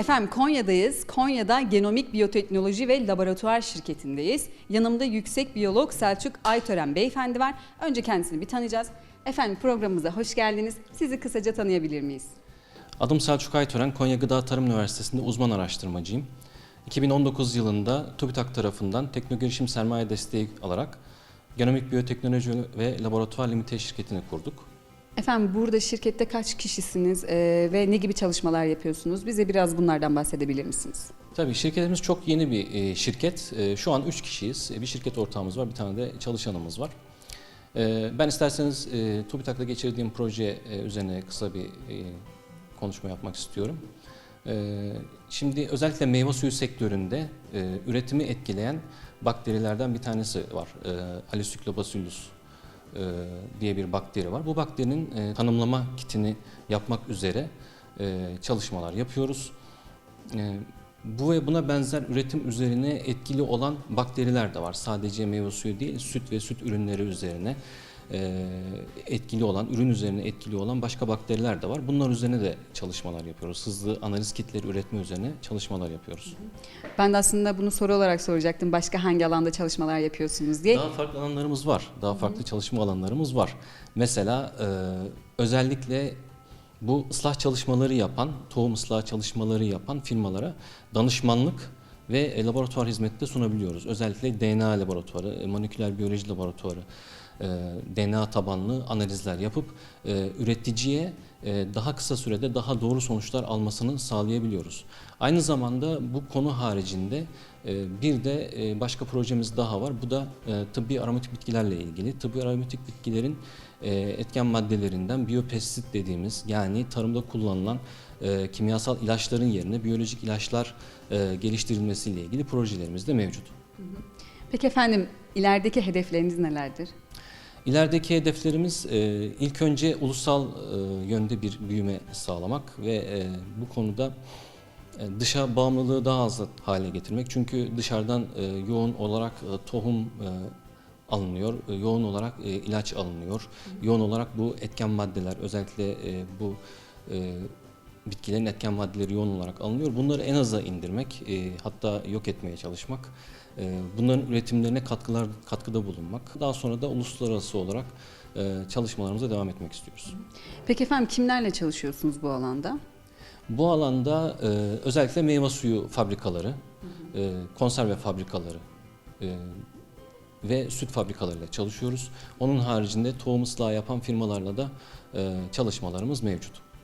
Efendim Konya'dayız. Konya'da Genomik Biyoteknoloji ve Laboratuvar şirketindeyiz. Yanımda yüksek biyolog Selçuk Aytören beyefendi var. Önce kendisini bir tanıyacağız. Efendim programımıza hoş geldiniz. Sizi kısaca tanıyabilir miyiz? Adım Selçuk Aytören, Konya Gıda Tarım Üniversitesi'nde uzman araştırmacıyım. 2019 yılında TÜBİTAK tarafından teknoloji girişim sermaye desteği alarak Genomik Biyoteknoloji ve Laboratuvar Limited şirketini kurduk. Efendim burada şirkette kaç kişisiniz e, ve ne gibi çalışmalar yapıyorsunuz? Bize biraz bunlardan bahsedebilir misiniz? Tabii şirketimiz çok yeni bir e, şirket. E, Şu an 3 kişiyiz. E, Bir şirket ortağımız var, bir tane de çalışanımız var. E, Ben isterseniz e, TÜBİTAK'ta geçirdiğim proje e, üzerine kısa bir e, konuşma yapmak istiyorum. E, Şimdi özellikle meyve suyu sektöründe e, üretimi etkileyen bakterilerden bir tanesi var. E, Alocyclobacillus e, diye bir bakteri var. Bu bakterinin e, tanımlama kitini yapmak üzere e, çalışmalar yapıyoruz. E, bu ve buna benzer üretim üzerine etkili olan bakteriler de var. Sadece meyve suyu değil, süt ve süt ürünleri üzerine e, etkili olan, ürün üzerine etkili olan başka bakteriler de var. Bunlar üzerine de çalışmalar yapıyoruz. Hızlı analiz kitleri üretme üzerine çalışmalar yapıyoruz. Ben de aslında bunu soru olarak soracaktım. Başka hangi alanda çalışmalar yapıyorsunuz diye. Daha farklı alanlarımız var. Daha farklı çalışma alanlarımız var. Mesela e, özellikle bu ıslah çalışmaları yapan, tohum ıslah çalışmaları yapan firmalara danışmanlık ve e, laboratuvar hizmeti de sunabiliyoruz. Özellikle DNA laboratuvarı, e, moleküler biyoloji laboratuvarı, e, DNA tabanlı analizler yapıp e, üreticiye e, daha kısa sürede daha doğru sonuçlar almasını sağlayabiliyoruz. Aynı zamanda bu konu haricinde bir de başka projemiz daha var. Bu da tıbbi aromatik bitkilerle ilgili. Tıbbi aromatik bitkilerin etken maddelerinden biyopestisit dediğimiz yani tarımda kullanılan kimyasal ilaçların yerine biyolojik ilaçlar geliştirilmesiyle ilgili projelerimiz de mevcut. Peki efendim ilerideki hedefleriniz nelerdir? İlerideki hedeflerimiz e, ilk önce ulusal e, yönde bir büyüme sağlamak ve e, bu konuda dışa bağımlılığı daha az hale getirmek. Çünkü dışarıdan yoğun olarak tohum alınıyor, yoğun olarak ilaç alınıyor, yoğun olarak bu etken maddeler özellikle bu bitkilerin etken maddeleri yoğun olarak alınıyor. Bunları en aza indirmek, e, hatta yok etmeye çalışmak, e, bunların üretimlerine katkılar katkıda bulunmak. Daha sonra da uluslararası olarak e, çalışmalarımıza devam etmek istiyoruz. Peki efendim kimlerle çalışıyorsunuz bu alanda? Bu alanda e, özellikle meyve suyu fabrikaları, e, konserve fabrikaları e, ve süt fabrikalarıyla çalışıyoruz. Onun haricinde tohum ıslahı yapan firmalarla da e, çalışmalarımız mevcut.